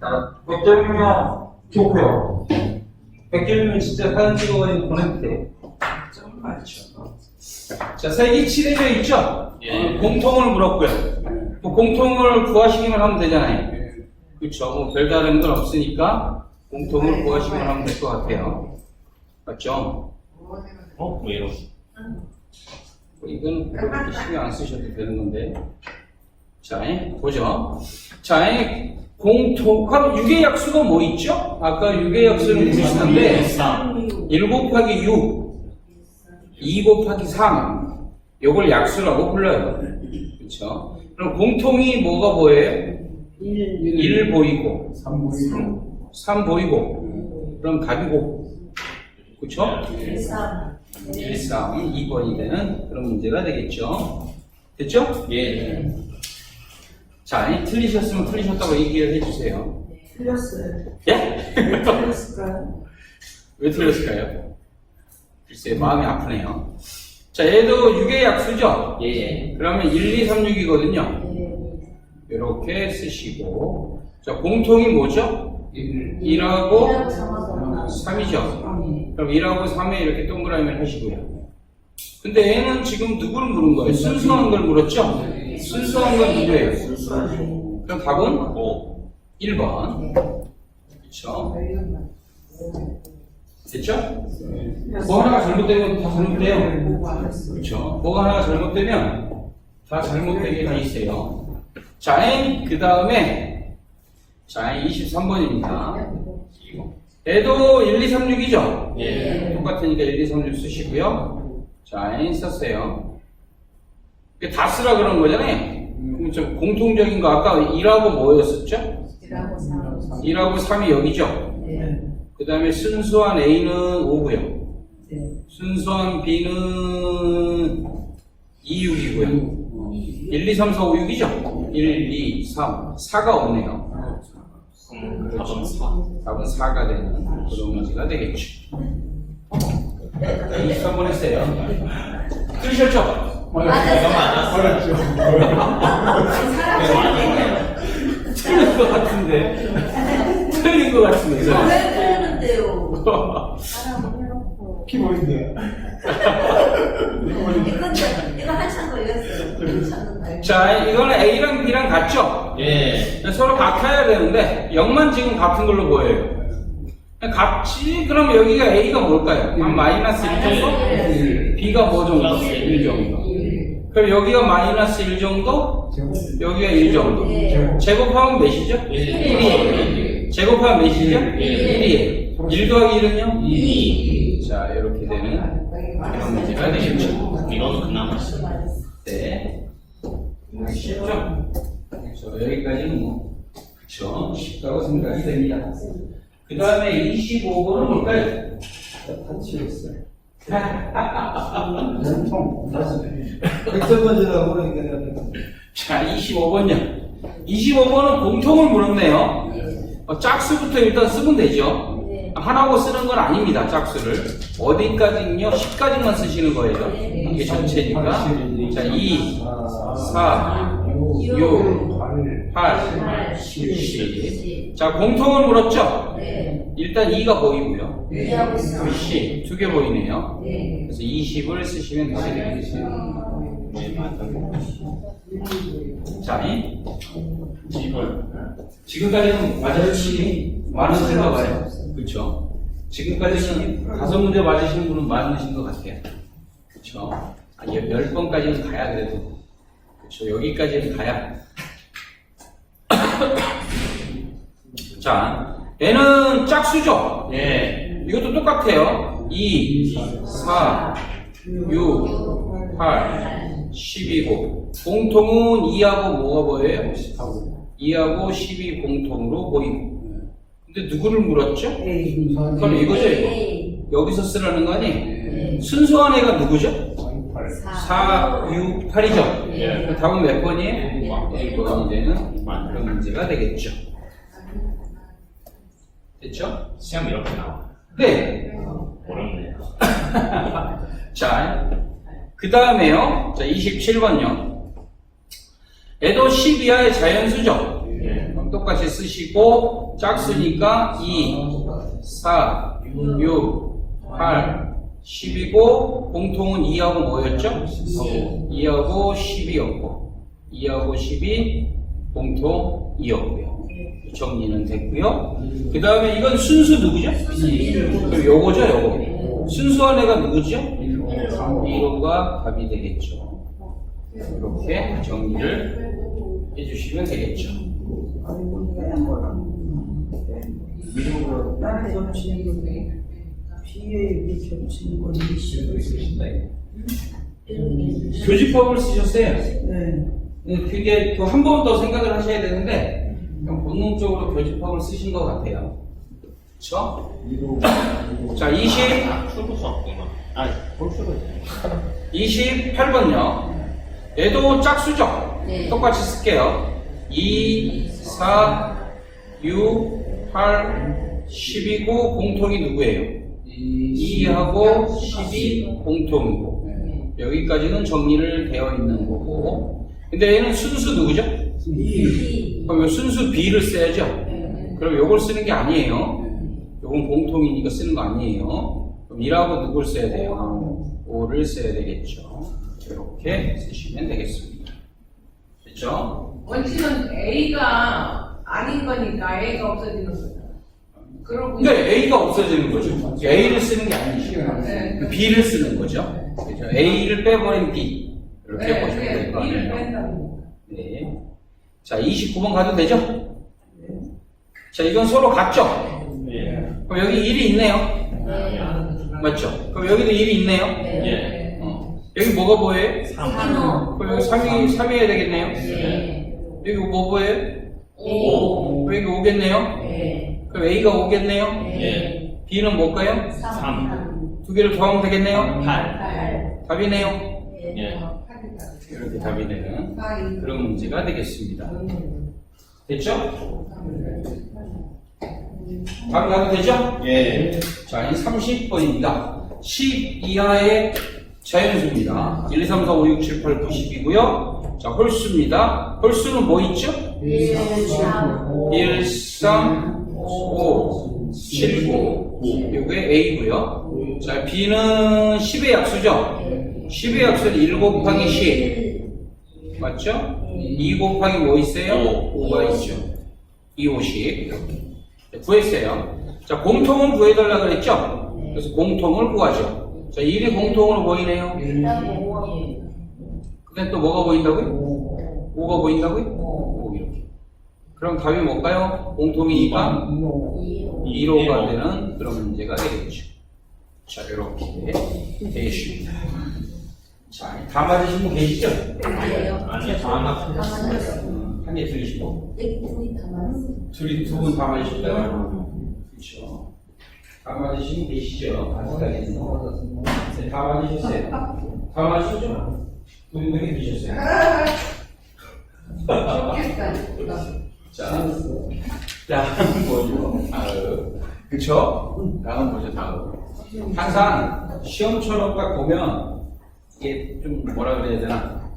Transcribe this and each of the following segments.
자, 100점이면 좋고요. 100점이면 진짜 사진 찍어가지고 보내도 돼. 좀 많죠. 자, 색이 칠해져 있죠? 예. 공통을 물었고요. 뭐 공통을 구하시기만 하면 되잖아요. 그렇죠. 뭐 별다른 건 없으니까 공통을 구하시기만 하면 될 것 같아요. 맞죠? 어? 왜 이러? 뭐 이건 그렇게 신경 안 쓰셔도 되는 건데. 자, 보죠. 자, 공통, 그럼 유계약수가 뭐 있죠? 아까 유계약수는 무시는데 1 곱하기 6, 2 곱하기 3, 요걸 약수라고 불러요. 그렇죠? 그럼 공통이 뭐가 보여요? 1 보이고, 3 보이고, 그럼 답이고, 그렇죠? 1, 3, 2번이 되는 그런 문제가 되겠죠. 됐죠? 예. 자, 이 틀리셨으면 틀리셨다고 얘기를 해주세요. 틀렸어요. 예? 왜 틀렸을까요? 왜 틀렸을까요? 글쎄, 마음이 아프네요. 자, 얘도 6의 약수죠? 예. 그러면 1, 2, 3, 6이거든요. 네. 이렇게 쓰시고. 자, 공통이 뭐죠? 1하고 3이죠. 그럼 1하고 3에 이렇게 동그라미를 하시고요. 근데 얘는 지금 누구를 물은 거예요? 순수한 걸 물었죠? 순수한 건 누구예요? 순수하네. 그럼 답은 5. 1번. 그쵸? 됐죠? 뭐 하나가 잘못되면 다 잘못돼요. 그렇죠. 뭐가 하나가 잘못되면 다 잘못되게 돼 있어요. 자, 그 다음에 자, 23번입니다. 얘도 1, 2, 3, 6이죠? 예. 똑같으니까 1, 2, 3, 6 쓰시고요. 자, 썼어요. 다 쓰라 그런 거잖아요. 좀 공통적인 거 아까 1하고 뭐였었죠? 1하고 3이 여기죠? 네. 그 다음에 순수한 A는 5고요. 네. 순수한 B는 2, 6이고요. 1, 2, 3, 4, 5, 6이죠? 1, 2, 3, 4가 없네요. 음, 답은 4. 답은 4가 되는 그런 문제가 되겠죠. 23번 했어요. 들으셨죠? 내가 맞았네. 틀린 것 같은데. 틀린 것 같은데. 왜 틀렸는데요? 키보드인데. 이건 이거 한참 걸렸어요. 자, 이거는 A랑 B랑 같죠? 예. 서로 같아야 되는데 0만 지금 같은 걸로 보여요. 같지? 그럼 여기가 A가 뭘까요? 한 마이너스 1 정도? B가 뭐 정도? 플러스 1 정도. 그럼 여기가 마이너스 1 정도? 여기가 1 정도. 네. 제곱하면 몇이죠? 1. 제곱하면 몇이죠? 예. 1이에요. 1 더하기 1은요? 2. 자, 이렇게 되는 그런 문제가 되겠죠. 이거는 그나마 쉬워. 네. 쉽죠? 그렇죠. 여기까지는 뭐, 그쵸. 쉽다고 생각이 됩니다. 그 다음에 25번은 뭘까요? 타치였어요. 전통. 백점번지라고 그러니까. 자, 25번요. 25번은 공통을 물었네요. 어, 짝수부터 일단 쓰면 되죠. 네. 하나고 쓰는 건 아닙니다, 짝수를. 어디까지는요? 10까지만 쓰시는 거예요. 이게 전체니까. 자, 2, 4, 6, 8, 10. 자, 공통을 물었죠? 네. 일단 2가 보이고요. 이해하고 있어. 10, 두개 보이네요. 네. 그래서 20을 쓰시면 되겠어요. 네, 맞아요. 자, 이- 집을. 지금까지는 맞으시니 많으신가 봐요. 그렇죠. 지금까지는 다섯 문제 맞으시는 분은 많으신 것 같아요. 그렇죠. 아, 열- 열 번까지는 가야 그래도. 그렇죠. 여기까지는 가야. 자, 얘는 짝수죠. 예. 이것도 똑같아요. 2, 4, 6, 8, 10이고 공통은 2하고 뭐가 보여요? 2하고 10이 공통으로 보이고 근데 누구를 물었죠? 네. 그럼 이거죠 이거 여기서 쓰라는 거 아니에요? 순수한 애가 누구죠? 4, 6, 8이죠? 예. 답은 몇 번이에요? 1번이 되는 그런 문제가 되겠죠 됐죠? 시험 이렇게 나와. 네 어렵네요. 자, 그 다음에요. 자, 27번요. 얘도 10 이하의 자연수죠. 예. 그럼 똑같이 쓰시고 짝수니까 2, 4, 6, 8, 10이고 공통은 2하고 뭐였죠? 2하고 10이었고 2하고 10이 공통 2였고요. 정리는 됐고요. 그 다음에 이건 순수 누구죠? 그럼 요거죠, 요거. 순수한 애가 누구죠? 1호가 답이 되겠죠. 이렇게 정리를 해주시면 되겠죠. 나를 겹치는 건데 비에 겹치는 건 네. 교집법을 쓰셨어요. 네. 네, 그게 한 번 더 생각을 하셔야 되는데 그냥 본능적으로 교집합을 쓰신 것 같아요. 그렇죠? 자, 20, 출구 수학구나. 아, 볼수가 28번요. 얘도 짝수죠? 네. 똑같이 쓸게요. 2, 4, 6, 8, 10이고 공통이 누구예요? 2하고 10이 공통이고 여기까지는 정리를 되어 있는 거고 근데 얘는 순수 누구죠? 그럼 요 순수 B를 써야죠? 그럼 요걸 쓰는 게 아니에요. 요건 공통이니까 쓰는 거 아니에요. 그럼 1하고 누굴 써야 돼요? 5를 써야 되겠죠. 이렇게 쓰시면 되겠습니다. 됐죠? 원칙은 A가 아닌 거니까 A가 없어지는 거죠. 그러고 근데 A가 없어지는 거죠. A를 쓰는 게 아니죠. 네. B를 쓰는 거죠. 그죠? A를 빼버린 B. 이렇게 네, 보시면 될거 네, 아니에요. 네. 자, 29번 가도 되죠? 자, 이건 서로 같죠? 예. 그럼 여기 1이 있네요. 맞죠? 그럼 여기도 1이 있네요. 예. 어. 여기 뭐가 보여요? 3호 그럼 여기 3이, 3이어야 되겠네요. 네. 여기 뭐 보여요? 5 그럼 여기 오겠네요. 네. 그럼 A가 오겠네요. 네. B는 뭘까요? 3두 개를 더하면 되겠네요. 8. 8 답이네요. 예. 이렇게 답이 되는 그런 문제가 되겠습니다. 됐죠? 다음 가도 되죠? 예. 자, 이 30번입니다. 10 이하의 자연수입니다. 1, 2, 3, 4, 5, 6, 7, 8, 9, 10이고요. 자, 홀수입니다. 홀수는 뭐 있죠? 1 3 5 1, 3, 5, 7, 9. 이게 A고요. 자, B는 10의 약수죠? 10의 약수는 1 곱하기 10. 맞죠? 2 곱하기 뭐 있어요? 5가 있죠. 2, 50. 이렇게. 자, 구했어요. 자, 공통은 구해달라 그랬죠? 그래서 공통을 구하죠. 자, 1이 공통으로 보이네요. 근데 또 뭐가 보인다고요? 5가 보인다고요? 5 이렇게. 그럼 답이 뭘까요? 공통이니까 2로가 되는 그런 문제가 되겠죠. 자, 이렇게 되겠습니다. 자, 다 맞으신 분 계시죠? 아니, 다 맞- 한개 틀리시고. 둘이 다 맞았어. 둘이 두 분 다 맞으실까요? 그렇죠. 다 맞으신 분 계시죠? 아직까지는. 네, 다 맞으셨어요? 다 맞으셨죠? 두 분이 드셨어요? 좋겠다. 자, 다음 뭐죠? 다음. 그쵸? 다음 뭐죠? 다음. 항상 시험처럼 딱 보면 이게 좀 뭐라 그래야 되나?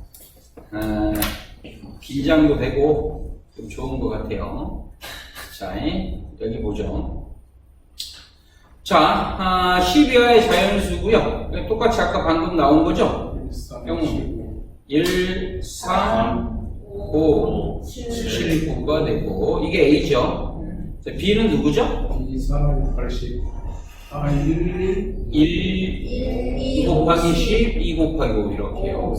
어, 긴장도 되고 좀 좋은 것 같아요. 자, 여기 보죠. 자, 아, 12화의 자연수고요. 똑같이 아까 방금 나온 거죠? 1, 3, 5, 7, 9가 되고 이게 A죠. 자, B는 누구죠? 2, 4, 80. 아, 1, 1 1 곱하기 10, 2 곱하기 5 이렇게요.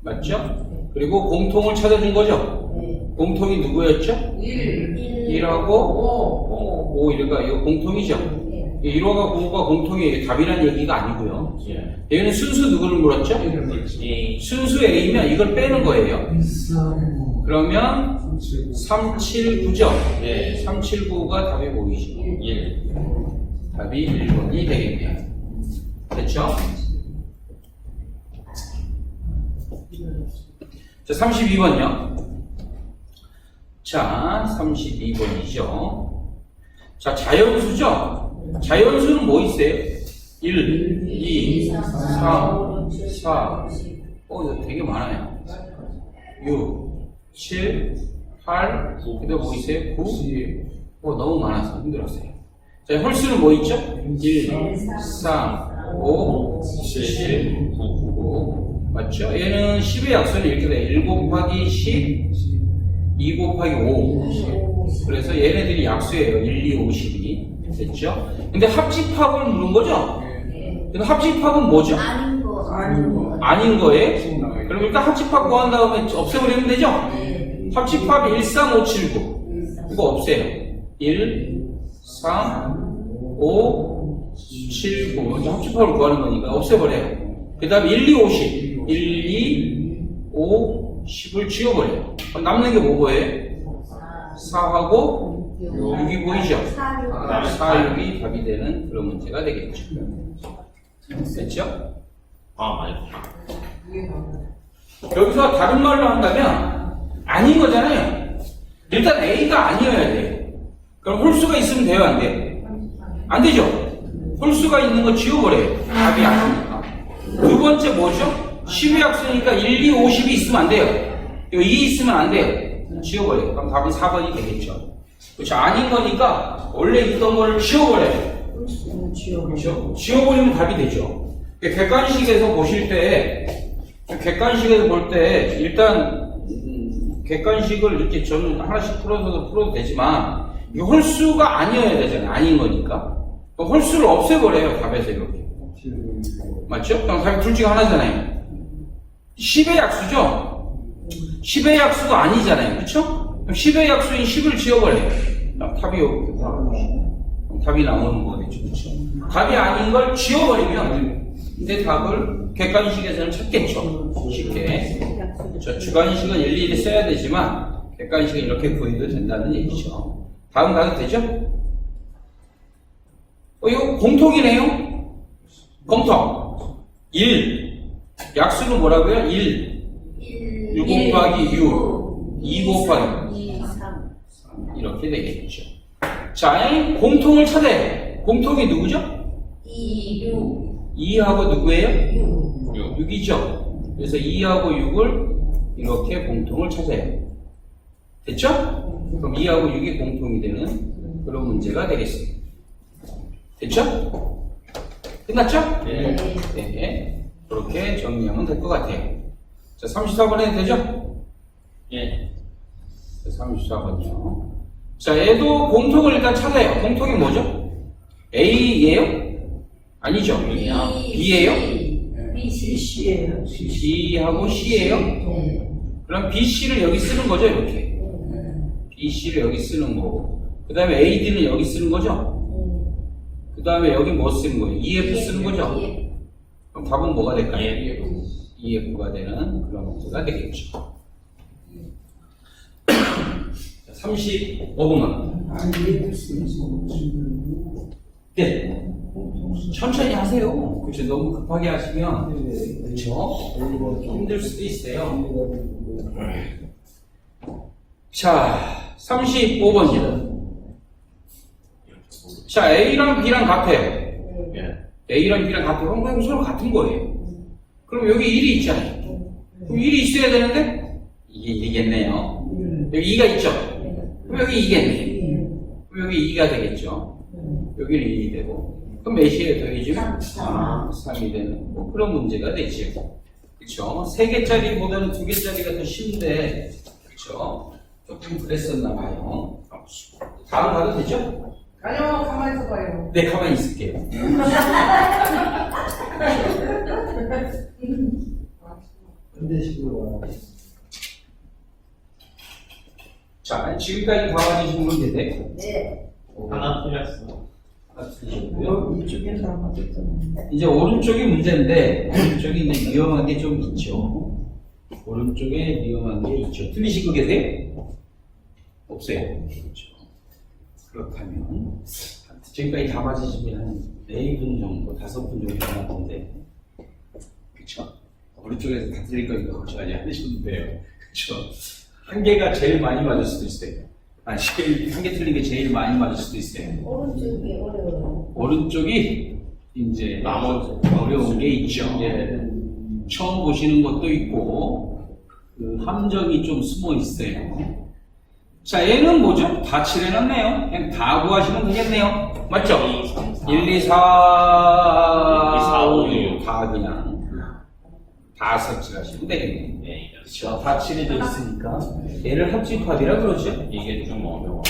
맞죠? 그리고 공통을 찾아준 거죠? 공통이 누구였죠? 1, 1하고 5, 5, 이러니까 이거 공통이죠? 1호가 9가 공통이에요. 답이란 얘기가 아니고요. 예. 얘는 순수 누구를 물었죠? 예. 순수 A면 이걸 빼는 거예요. 2, 3, 그러면 3, 7, 379죠? 예. 379가 답이 보이시고 예. 답이 1번이 되겠네요. 됐죠? 자, 32번요. 자, 32번이죠. 자, 자연수죠? 자연수는 뭐 있어요? 1, 2, 3, 4. 어, 이거 되게 많아요. 6, 7, 8, 그다음 뭐 있어요? 9, 어, 너무 많아서 힘들었어요. 자, 홀수는 뭐 있죠? 1, 3, 5, 7, 9, 맞죠? 얘는 10의 약수는 이렇게 돼. 1 곱하기 10, 2 곱하기 5. 그래서 얘네들이 약수예요. 1, 2, 5, 12. 됐죠? 근데 합집합을 물은 거죠? 근데 합집합은 뭐죠? 아닌 거. 아닌 거. 아닌 거예요? 그럼 일단 합집합 구한 다음에 없애버리면 되죠? 네. 합집합 1, 3, 5, 7, 9. 이거 없애요. 1, 3, 5, 7, 9. 먼저 합집합을 구하는 거니까 없애버려요. 그 다음 1, 2, 5, 10. 1, 2, 5, 10을 지워버려요. 그럼 남는 게 뭐고요? 4하고 6이 보이죠? 사육. 4, 6이 답이 되는 그런 문제가 되겠죠. 됐죠? 아, 맞다. 여기서 다른 말로 한다면 아닌 거잖아요. 일단 A가 아니어야 돼요. 그럼 홀수가 있으면 돼요, 안 돼요? 안 되죠? 홀수가 있는 거 지워버려요. 답이 아니니까. 두 번째 뭐죠? 10의 약수니까 1, 2, 5, 10이 있으면 안 돼요. 이거 2 있으면 안 돼요. 지워버려요. 그럼 답은 4번이 되겠죠. 그렇죠. 아닌 거니까 원래 있던 거를 지워버려요. 그렇죠? 지워버리면 답이 되죠. 객관식에서 보실 때, 객관식에서 볼 때, 일단, 음, 객관식을 이렇게 저는 하나씩 풀어서도 풀어도 되지만, 이 홀수가 아니어야 되잖아요. 아닌 거니까. 홀수를 없애버려요, 답에서 이렇게. 맞죠? 그럼 답이 둘 중에 하나잖아요. 10의 약수죠? 10의 약수도 아니잖아요. 그쵸? 그럼 10의 약수인 10을 지워버려요. 답이 여기 답이 나오는 거겠죠. 그쵸? 답이 아닌 걸 지워버리면 이제 답을 객관식에서는 찾겠죠. 쉽게. 저 주관식은 일일이 써야 되지만 객관식은 이렇게 구해도 된다는 얘기죠. 다음 가도 되죠? 어, 이거 공통이네요? 공통. 1. 약수는 뭐라고요? 1. 6 곱하기 6. 2 곱하기 2, 3. 이렇게 되겠죠. 자, 이 공통을 찾아요. 공통이 누구죠? 2, 6. 2하고 누구예요? 6. 6 이죠. 그래서 2하고 6을 이렇게 공통을 찾아요. 됐죠? 그럼 2하고 6이 공통이 되는 그런 문제가 되겠어요. 됐죠? 끝났죠? 네. 네. 그렇게 정리하면 될 것 같아요. 자, 34번 해도 되죠? 예. 34번이요. 자, 얘도 공통을 일단 찾아요. 공통이 뭐죠? A예요? 아니죠? B예요? B, C. C예요. B하고 C예요? 네. 그럼 B, C를 여기 쓰는 거죠, 이렇게. B, C를 여기 쓰는 거고. 그 다음에 A, D는 여기 쓰는 거죠? 그 다음에 여기 뭐 쓰는 거예요? EF 쓰는 거죠? 그럼 답은 뭐가 될까요? 예. EF가 되는 그런 문제가 되겠죠. 35번만. 아니, 쓰면서. 네. 천천히 하세요. 그렇죠. 너무 급하게 하시면 그렇죠. 힘들 수도 있어요. 자, 35번이요. 자, A랑 B랑 같아요. 예. A랑 B랑 같아요. 그럼 서로 같은 거예요. 그럼 여기 1이 있잖아요. 그럼 1이 있어야 되는데 이게 1이겠네요. 여기 2가 있죠. 그럼 여기 2겠네. 그럼 여기 2가 되겠죠. 여기는 1이 되고. 그럼 몇이에요? 더해지면? 삼. 아, 3이 되는 뭐 그런 문제가 되죠. 그쵸? 3개짜리보다는 2개짜리가 더 쉬운데, 그쵸? 조금 그랬었나 봐요. 다음 가도 되죠? 아니요, 가만히 있어 봐요. 네, 가만히 있을게요. 현대식으로 와. 자, 지금까지 다 맞으신 분 계세요? 네. 하나 틀렸어. 하나 틀리셨고요. 어, 이쪽에서 안 맞았잖아. 이제 오른쪽이 문제인데, 오른쪽이 이제 위험한 게 좀 있죠. 오른쪽에 위험한 게 있죠. 틀리신 거 계세요? 없어요. 그렇죠. 그렇다면, 지금까지 다 맞으시면 한 4분 정도, 5분 정도 남았는데, 그쵸? 오른쪽에서 다 틀릴 거니까 걱정하지 않으셔도 돼요. 그쵸? 한 개가 제일 많이 맞을 수도 있어요. 아, 제일, 한개 틀린 게 제일 많이 맞을 수도 있어요. 오른쪽이 어려워요. 오른쪽이 이제 나머지. 어려운 게 있죠. 예. 처음 보시는 것도 있고 그 함정이 좀 숨어 있어요. 자, 얘는 뭐죠? 다 칠해놨네요. 그냥 다 구하시면 되겠네요. 맞죠? 1, 2, 4, 4, 5, 6. 다 그냥 다 섭취하시면 되겠네요. 네, 그렇죠. 다 칠해져 있으니까 얘를 합집합이라 그러죠. 이게 좀 어려워.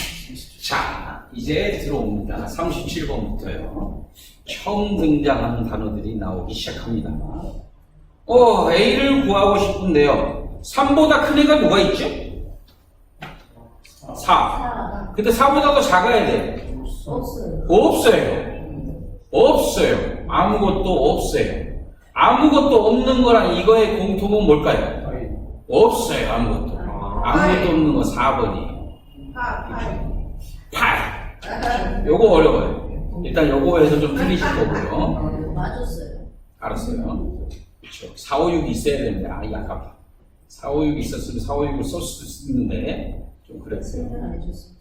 자, 이제 들어옵니다. 37번부터요. 처음 등장하는 단어들이 나오기 시작합니다. 어, A를 구하고 싶은데요. 3보다 큰 애가 누가 있죠? 4. 사. 근데 4보다 더 작아야 돼. 없어요. 없어요. 없어요. 아무것도 없어요. 아무것도 없는 거랑 이거의 공통은 뭘까요? 없어요. 아무것도. 아무것도 없는 거 4번이에요. 파, 파. 8. 요거 어려워요. 일단 요거에서 좀 틀리실 거고요. 맞았어요. 알았어요. 그렇죠. 4, 5, 6이 있어야 되는데, 아, 이 아깝다. 4, 5, 6이 있었으면 4, 5, 6을 쓸 수도 있는데, 좀 그랬어요. 안 해줬어요.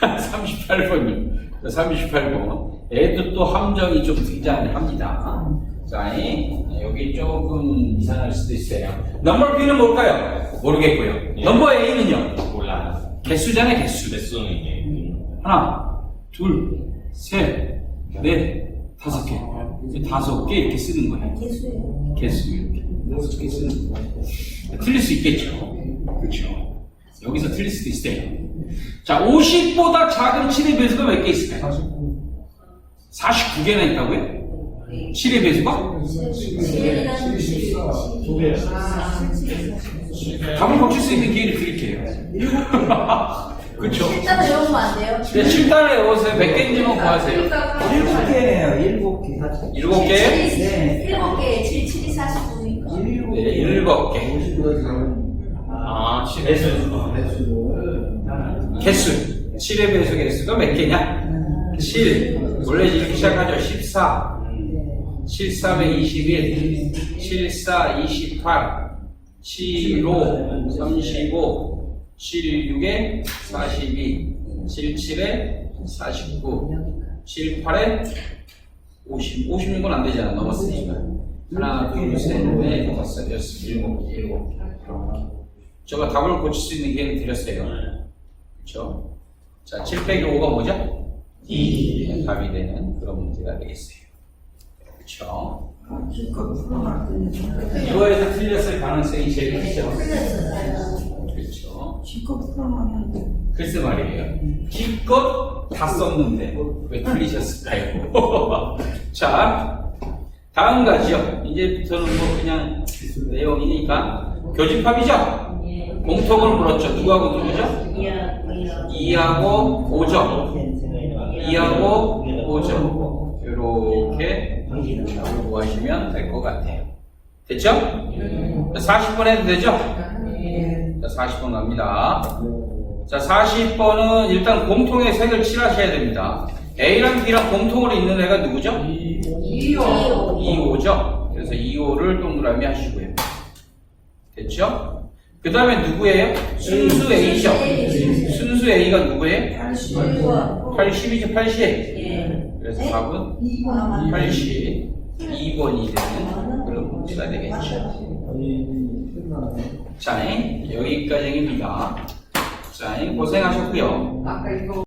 38번이요. 38번. 애도 또 함정이 좀 등장을 합니다. 자, 이- 여기 조금 이상할 수도 있어요. 넘버 B는 뭘까요? 모르겠고요. 예. 넘버 A는요? 몰라요. 개수잖아요, 개수. 레슨은 이게. 하나, 둘, 셋, 넷, 다섯 개. 이제 다섯 개 이렇게 쓰는 거예요. 개수예요. 개수 이렇게. 다섯 개 쓰는 거예요. 틀릴 수 있겠죠. 그렇죠. 여기서 틀릴 수도 있어요. 자, 50보다 작은 7의 배수가 몇 개 있을까요? 49. 49개나 있다고요? 7의 배수가? 칠이랑 칠. 두 개. 아, 답을 고칠 수 있는 기회를 드릴게요. 그렇죠. 일단 외우면 안 돼요? 네, 7단을 외우세요. 몇 개인지만 구하세요. 일곱 개네요, 일곱 개. 일곱 개? 네. 일곱 개, 칠, 칠이 49니까. 일곱 네, 일곱 개. 아, 실에서. 개수. 7의 배수 개수가 몇 개냐? 7. 원래 이렇게 시작하죠. 14. 7, 3에 21. 7, 4, 28. 7, 5, 35. 7, 6에 42. 7, 7에 49. 7, 8에 50. 56은 안 되잖아. 넘었으니까. 하나, 둘, 셋, 넷, 다섯, 여섯, 일곱 개, 일곱 개. 제가 답을 고칠 수 있는 기회를 드렸어요. 그렇죠? 자, 7 빼기 5가 뭐죠? 2. 답이 되는 그런 문제가 되겠어요. 그렇죠? 이거에서 틀렸을 가능성이 제일 크죠? 그렇죠? 글쎄 말이에요. 기껏 다 썼는데 왜 틀리셨을까요? 자, 다음 가지요. 이제부터는 뭐 그냥 내용이니까 교집합이죠? 공통을 물었죠. 누구하고 누구죠? 이야, 2하고 5점. 2하고 5점. 이렇게 구하시면 될 것 같아요. 됐죠? 40번 해도 되죠? 자, 40번 갑니다. 자, 40번은 일단 공통의 색을 칠하셔야 됩니다. A랑 B랑 공통으로 있는 애가 누구죠? 이요. 2호죠? 그래서 2호를 동그라미 하시고요. 됐죠? 그 다음에 누구예요? 순수 A죠? 순수 A가 누구예요? 80이죠, 80. 예. 그래서 답은 80. 2번이 되는 그런 문제가 되겠죠. 자, 여기까지입니다. 자, 고생하셨고요.